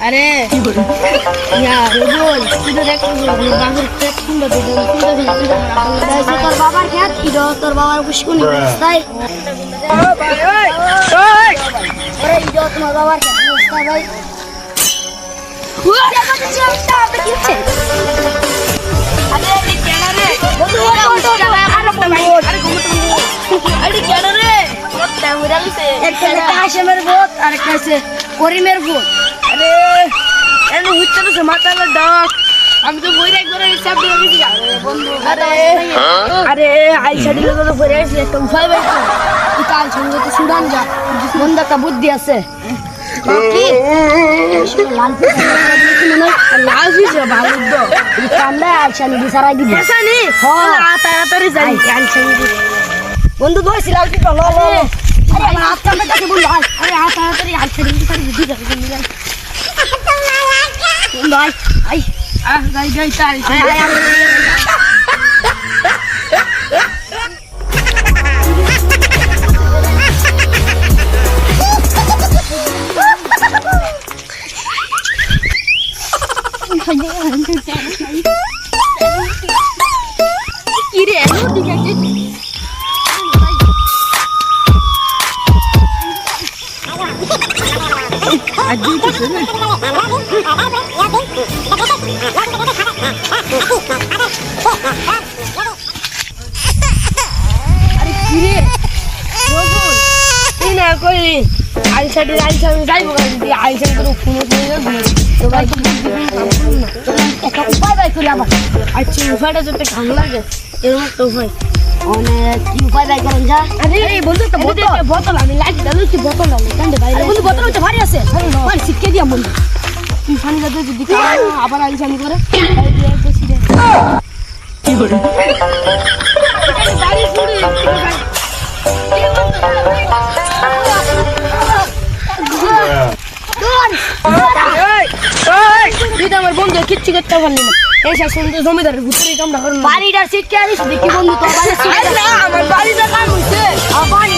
আরে ইয়া তুই তোর বাবার খেত কি তোর বাবার পুষ্কুনি তাই। আরে ইজো তোমার বাবার খেত বুঝতা ভাই একটা হাসেমের ভূত আর একটা আছে করিমের ভূত। আরে এনে হচ্ছে তো মাতালে ডাক। আমি তো বইরে একবার হিসাব দিয়ে গেছি। বন্ধু আরে আরে আইসা দিলে তো পরে আসি একটা বের কর। তুই কাল সঙ্গে তো সুদান যা। মন্দ একটা বুদ্ধি আছে। আমি হ্যাঁ। বন্ধু ধরছি লাল ল। আরে আমার হাত কামড়ে কাছে বন্ধু আয় আরে হাত তাড়াতাড়ি হাত ছেড়ে দিতে পারি বুদ্ধি যাবে বন্ধু যাই বন্ধু আয় আয়। আহ যাই যাই তাই আয় আয় আয়। কি রে আজি তো শুনে আরে কি রে বলুন তুই না কইলি আইসা আমি যাইবো দিয়ে আইসা করে? তো একটা উপায় বাই করি আমার আচ্ছা উপায়টা লাগে এরকম একটা উপায় অনেক কি উপায় বাই করেন যা আরে এই বন্ধু তো বোতল বোতল আমি লাগি দাও কি বোতল আমি কান্দে বাইরে আরে বন্ধু বোতল হচ্ছে ভারী আছে দিয়া বন্ধু তুই যদি আবার করে তুই তো আমার বন্ধু কিচ্ছু করতে পারলি না এই সব সুন্দর জমিদারের ভিতরে কামটা করুন বাড়িটা শিখকে আনিস? দেখি বন্ধু তোর বাড়ি শিখকে আমার বাড়িটা কাম হইছে? আমার